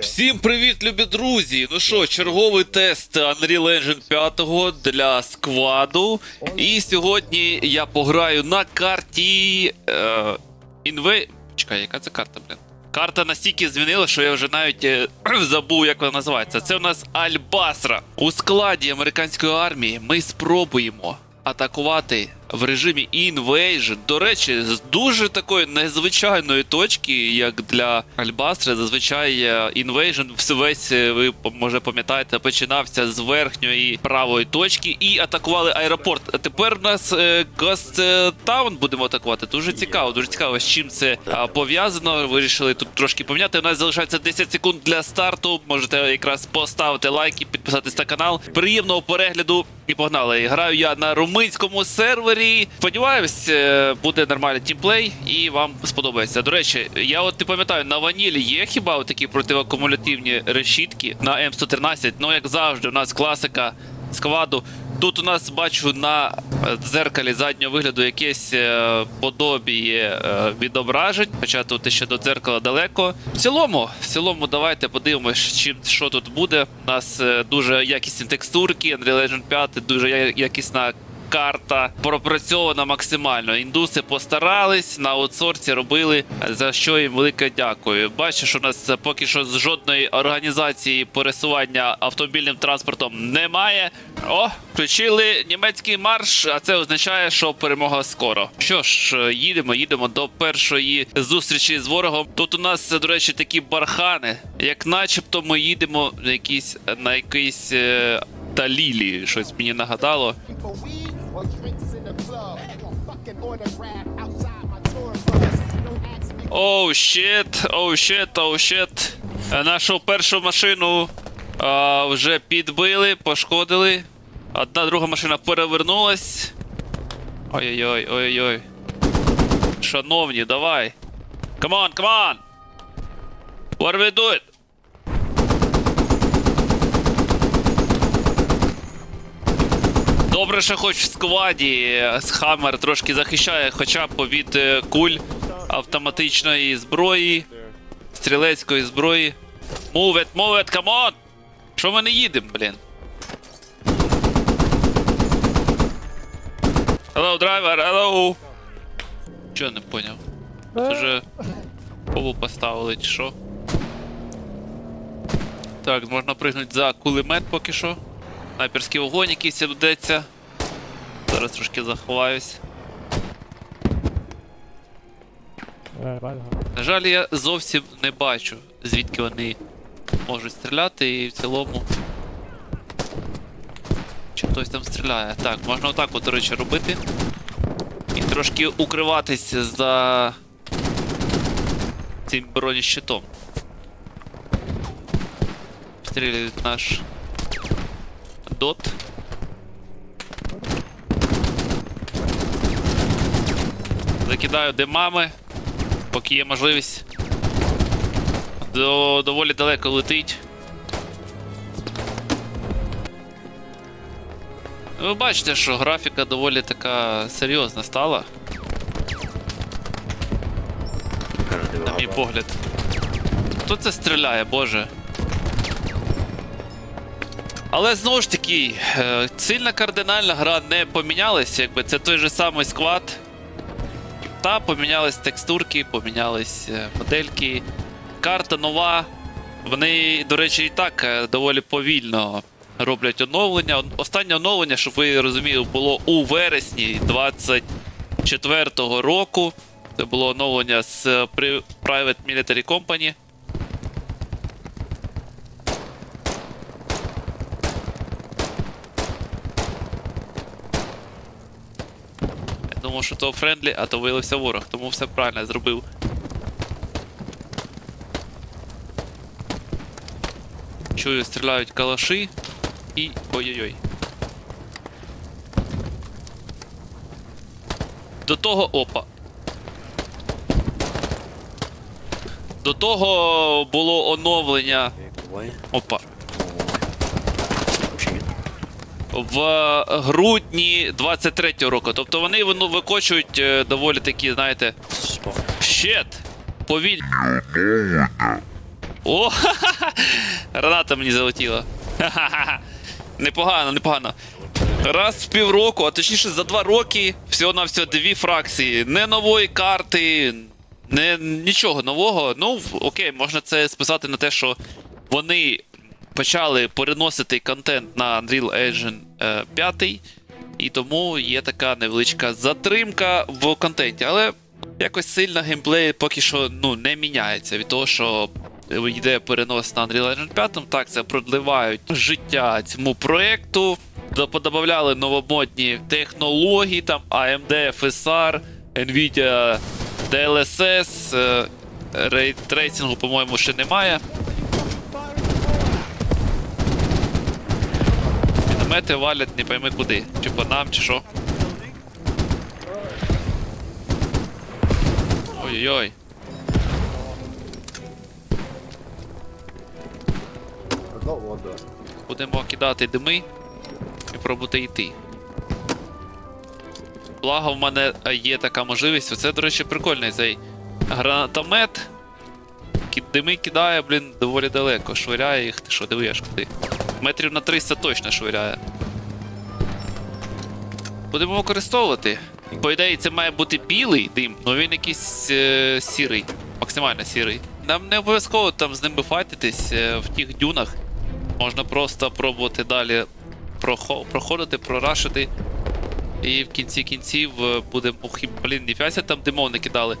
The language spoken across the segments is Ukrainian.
Всім привіт, любі друзі! Ну що, черговий тест Unreal Engine 5 для скваду. І сьогодні я пограю на карті. Е, Інвей. Чекай, яка це карта, блін? Карта настільки змінила, що я вже навіть е, забув, як вона називається. Це у нас Альбасра. У складі американської армії ми спробуємо атакувати в режимі Invasion. До речі, з дуже такої незвичайної точки, як для Альбастри, зазвичай е, Invasion весь, е, ви може пам'ятаєте, починався з верхньої правої точки і атакували аеропорт. А тепер у нас е, Town будемо атакувати. Дуже цікаво, дуже цікаво, з чим це пов'язано. Вирішили тут трошки поміняти. У нас залишається 10 секунд для старту. Можете якраз поставити лайки, підписатись на канал. Приємного перегляду і погнали. Граю я на румунському сервері. Сподіваюсь, е, буде нормальний тімплей і вам сподобається. До речі, я от не пам'ятаю, на ванілі є хіба такі противоакумулятивні решітки на М113. Ну, як завжди, у нас класика скваду. Тут у нас бачу на е, дзеркалі заднього вигляду якесь е, подобіє відображень, хоча тут ще до дзеркала далеко. В цілому, в цілому, давайте подивимось, чим що тут буде. У нас дуже якісні текстурки, Unreal Engine 5, дуже якісна. Карта пропрацьована максимально. Індуси постарались на аутсорсі робили, за що їм велике дякую. Бачу, що у нас поки що з жодної організації пересування автомобільним транспортом немає. О, включили німецький марш, а це означає, що перемога скоро. Що ж, їдемо, їдемо до першої зустрічі з ворогом. Тут у нас, до речі, такі бархани, як начебто ми їдемо на якісь на якийсь е, Талілі, щось мені нагадало. Or drinks in the club. Fucking autograph outside my tour bus. Оу, щет, оу, щет, оу, щет. Е, Нашу першу машину а, вже підбили, пошкодили. Одна друга машина перевернулась. Ой-ой-ой, ой-ой. Шановні, давай. Come on, come on! What are we doing? Добре, що хоч в складі Хаммер трошки захищає хоча б від е, куль автоматичної зброї, стрілецької зброї. Move it, move it, come on! Що ми не їдемо, блін? Hello, driver, hello! Чого не поняв? Це вже пову поставили, чи що? Так, можна пригнути за кулемет поки що. Снайперський вогонь якийсь ведеться. Зараз трошки заховаюсь. На жаль, я зовсім не бачу, звідки вони можуть стріляти, і в цілому. Чи хтось там стріляє. Так, можна отак, от, до речі, робити. І трошки укриватись за цим бронещитом. Стріляють наш дот. Закидаю димами, поки є можливість. До, доволі далеко летить. Ви бачите, що графіка доволі така серйозна стала, на мій погляд. Хто це стріляє, боже? Але знову ж таки, е, сильно кардинальна гра не помінялась, якби це той же самий склад. Та помінялись текстурки, помінялись е, модельки. Карта нова. Вони, до речі, і так е, доволі повільно роблять оновлення. Останнє оновлення, щоб ви розуміли, було у вересні 24-го року. Це було оновлення з е, Private Military Company. Думав, що то френдлі, а то виявився ворог, тому все правильно зробив. Чую, стріляють калаші і. ой-ой-ой. До того опа. До того було оновлення. Опа. В грудні 23-го року. Тобто вони воно викочують е, доволі такі, знаєте. Щет! Повільно. О, граната мені залетіла. Ха-ха-ха. Непогано, непогано. Раз в півроку, а точніше за два роки, всього на всього дві фракції. Не нової карти, не нічого нового. Ну, окей, можна це списати на те, що вони почали переносити контент на Unreal Engine е, 5, і тому є така невеличка затримка в контенті. Але якось сильно геймплей поки що ну, не міняється від того, що йде перенос на Unreal Engine 5. Так, це продливають життя цьому проекту. Подобавляли новомодні технології, там AMD FSR, Nvidia DLSS, е, рейтрейсингу, по-моєму, ще немає. Міномети валять не пойми куди. Чи по нам, чи що. Ой-ой-ой. Будемо кидати дими і пробувати йти. Благо в мене є така можливість. Оце, до речі, прикольний цей гранатомет. Дими кидає, блін, доволі далеко. Швиряє їх. Ти що, диви куди. Метрів на 300 точно швиряє. Будемо використовувати. По ідеї, це має бути білий дим, але він якийсь е, сірий, максимально сірий. Нам не обов'язково там з ними файтитись е, в тих дюнах. Можна просто пробувати далі прохо- проходити, прорашити. І в кінці кінців е, буде. Ох, блін, ніфіася там димов не кидали.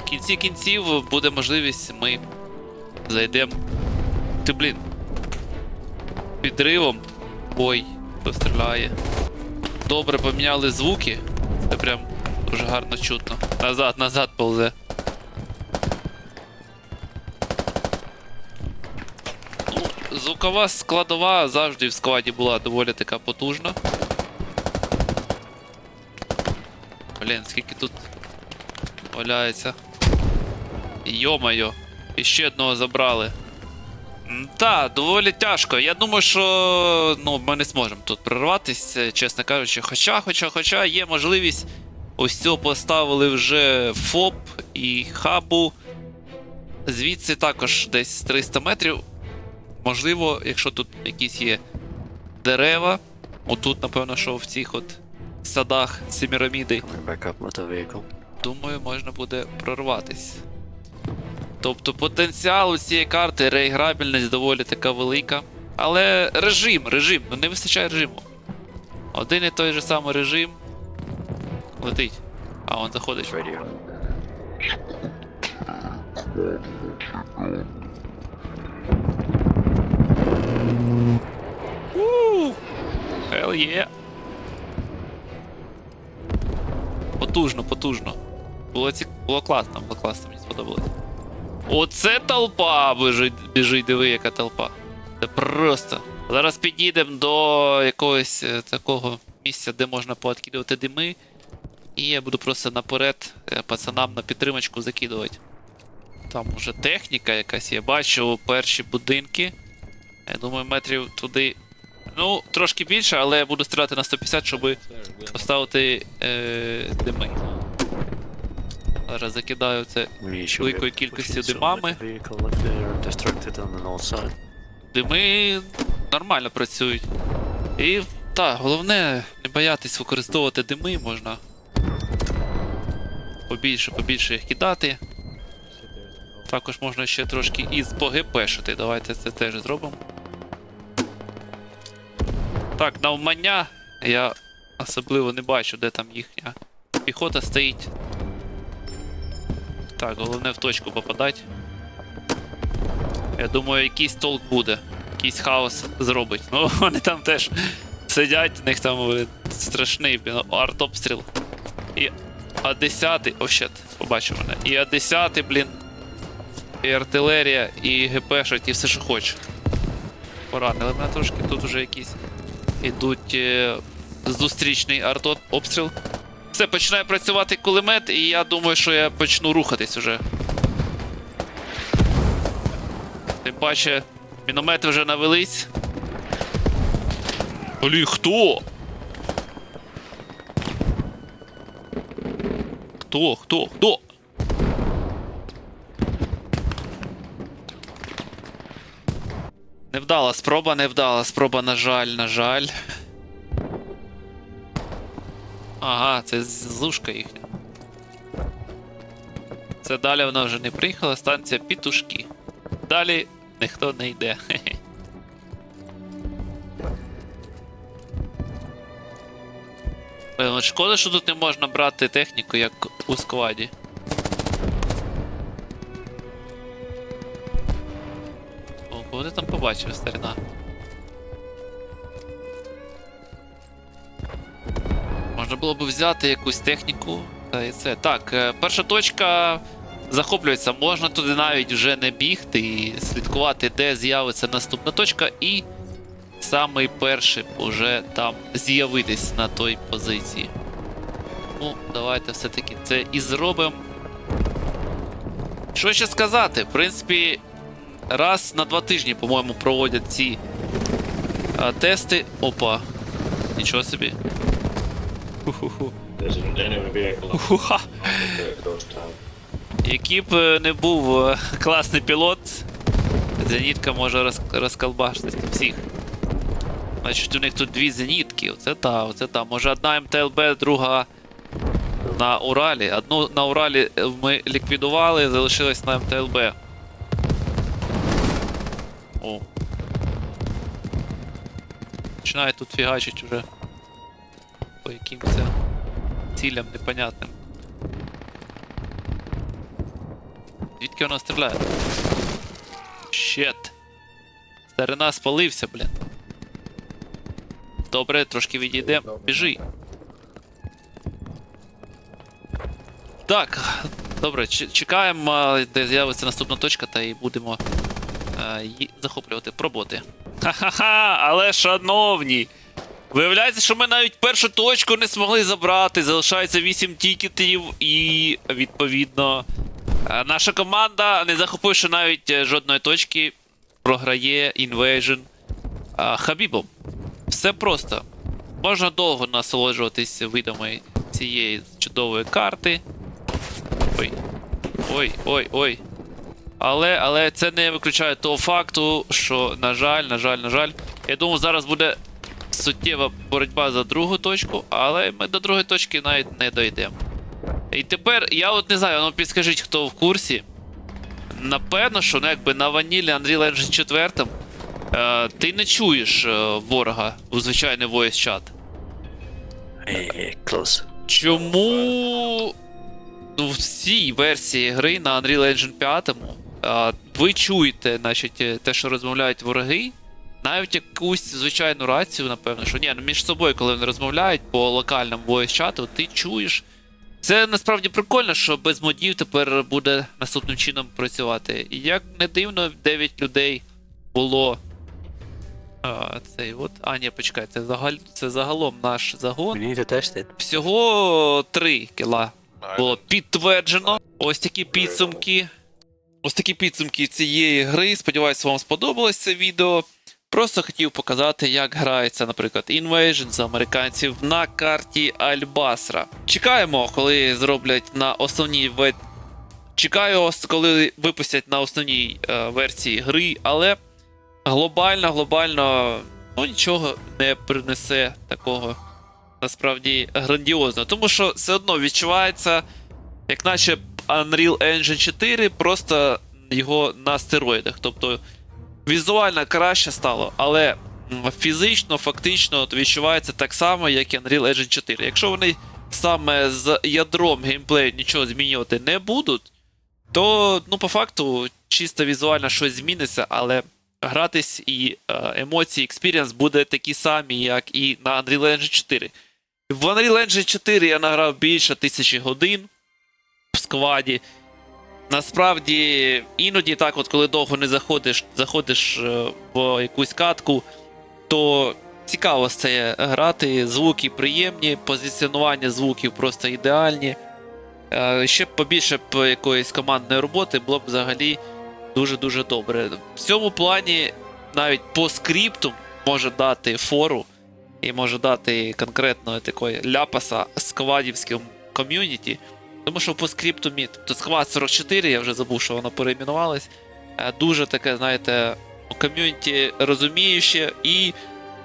В кінці кінців буде можливість, ми зайдемо. Ти, блін. Підривом. Ой, хто стріляє. Добре поміняли звуки. Це прям дуже гарно чутно. Назад, назад ползе. Ну, звукова складова завжди в складі була доволі така потужна. Блін, скільки тут валяється. Йо-моє, і ще одного забрали. Так, доволі тяжко. Я думаю, що ну, ми не зможемо тут прорватися, чесно кажучи. Хоча, хоча, хоча є можливість. Ось цього поставили вже ФОП і хабу. Звідси також десь 300 метрів. Можливо, якщо тут якісь є дерева. Отут, напевно, що в цих от садах Семіраміди. Думаю, можна буде прорватись. Тобто потенціал у цієї карти, реіграбельність доволі така велика. Але режим, режим, ну не вистачає режиму. Один і той же самий режим. Летить. А, он заходить. Radio. Уу! Hell yeah. Потужно, потужно. Було, ці... було класно, було класно, мені сподобалось. Оце толпа біжить, біжить, диви, яка толпа. Це просто. Зараз підійдемо до якогось е, такого місця, де можна пооткидувати дими. І я буду просто наперед е, пацанам на підтримочку закидувати. Там уже техніка якась, я бачу перші будинки. Я думаю, метрів туди. Ну, трошки більше, але я буду стріляти на 150, щоб поставити е, дими. Зараз закидаю це великою кількістю димами. Дими нормально працюють. І так, головне не боятись використовувати дими, можна побільше, побільше їх кидати. Також можна ще трошки із погепешити. Давайте це теж зробимо. Так, навмання я особливо не бачу, де там їхня піхота стоїть. Так, головне в точку попадати. Я думаю, якийсь толк буде. Якийсь хаос зробить. Ну, вони там теж сидять, в них там страшний блін, артобстріл. І А10, о, щет, побачив мене. І А10, блін. І артилерія, і ГПшать, і все, що хоче. Поранили мене трошки, тут вже якісь ідуть е, зустрічний артобстріл. Все, починає працювати кулемет, і я думаю, що я почну рухатись уже. Тим паче, міномети вже навелись. Блін, хто? Хто? Хто? Хто? Невдала спроба, невдала спроба, на жаль, на жаль. Ага, це злушка їхня. Це далі вона вже не приїхала, станція Пітушки. Далі ніхто не йде. Блин, шкода, що тут не можна брати техніку, як у складі. О, кого там побачив, старина? Можна було б взяти якусь техніку. Та і це. Так, е, перша точка захоплюється. Можна туди навіть вже не бігти і слідкувати, де з'явиться наступна точка, і самий перший вже там з'явитись на той позиції. Ну, давайте все-таки це і зробимо. Що ще сказати? В принципі, раз на два тижні, по-моєму, проводять ці а, тести. Опа. Нічого собі. Який б е, не був е, класний пілот, зенітка може роз, розколбашити всіх. Значить, у них тут дві зенітки. Оце та, оце та. Може одна МТЛБ, друга на Уралі. Одну на Уралі е, ми ліквідували, залишилась на МТЛБ. О. Починає тут фігачить уже. По яким це цілям непонятним. Звідки вона стріляє? Щет. Старина спалився, блін. Добре, трошки відійде. Біжи. Так, добре, чекаємо, де з'явиться наступна точка, та і будемо а, її захоплювати. Пробувати. Ха-ха-ха, але шановні. Виявляється, що ми навіть першу точку не змогли забрати. Залишається 8 тікетів, і відповідно. Е, Наша команда, не захопивши навіть е, жодної точки, програє Invasion Хабібом. Все просто. Можна довго насолоджуватись видами цієї чудової карти. Ой. Ой, ой, ой. Але, але це не виключає того факту, що, на жаль, на жаль, на жаль. Я думаю, зараз буде суттєва боротьба за другу точку, але ми до другої точки навіть не дійдемо. І тепер я от не знаю, ну підскажіть, хто в курсі. Напевно, що ну, якби на ванілі Unreal Engine 4 е, ти не чуєш е, ворога у звичайний voice чат. Hey, close. Чому ну, в цій версії гри на Unreal Engine 5 е, ви чуєте, значить, е, те, що розмовляють вороги, навіть якусь звичайну рацію, напевно, що ні, ну між собою, коли вони розмовляють по локальному voice чату, ти чуєш. Це насправді прикольно, що без модів тепер буде наступним чином працювати. І як не дивно, 9 людей було. А, цей от. А, ні, почекай, це, загаль... це загалом наш загон. Всього 3 кіла було підтверджено. Ось такі підсумки. Ось такі підсумки цієї гри. Сподіваюся, вам сподобалось це відео. Просто хотів показати, як грається, наприклад, Invasion з американців на карті Альбасра. Чекаємо, коли зроблять на основній ве... Чекаю, коли випустять на основній е, версії гри, але глобально, глобально ну, нічого не принесе такого насправді грандіозно. Тому що все одно відчувається, як наче Unreal Engine 4, просто його на стероїдах. Тобто візуально краще стало, але фізично, фактично відчувається так само, як і Unreal Engine 4. Якщо вони саме з ядром геймплею нічого змінювати не будуть, то ну, по факту чисто візуально щось зміниться, але гратись і е, емоції, експіріенс буде такі самі, як і на Unreal Engine 4. В Unreal Engine 4 я награв більше тисячі годин в складі. Насправді, іноді так, от коли довго не заходиш, заходиш е, в якусь катку, то цікаво це грати. Звуки приємні, позиціонування звуків просто ідеальні. Е, Ще б побільше б якоїсь командної роботи було б взагалі дуже-дуже добре. В цьому плані навіть по скрипту може дати фору і може дати конкретно такої ляпаса сквадівському ком'юніті. Тому що по скриптумі, тобто схват 44, я вже забув, що воно перейменувалось. е, Дуже таке, знаєте, ком'юніті розуміюче і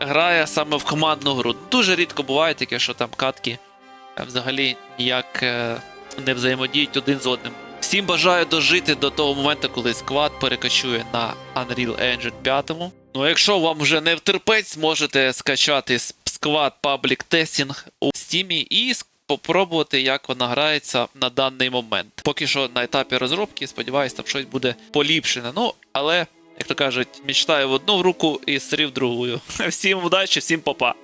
грає саме в командну гру. Дуже рідко буває таке, що там катки е, взагалі ніяк е, не взаємодіють один з одним. Всім бажаю дожити до того моменту, коли склад перекочує на Unreal Engine 5. Ну, а якщо вам вже не втерпець, можете скачати склад Public Testing у Steam і попробувати, як вона грається на даний момент. Поки що на етапі розробки, сподіваюся, там щось буде поліпшене. Ну, але, як то кажуть, мечтаю в одну руку і срів другою. Всім удачі, всім па-па.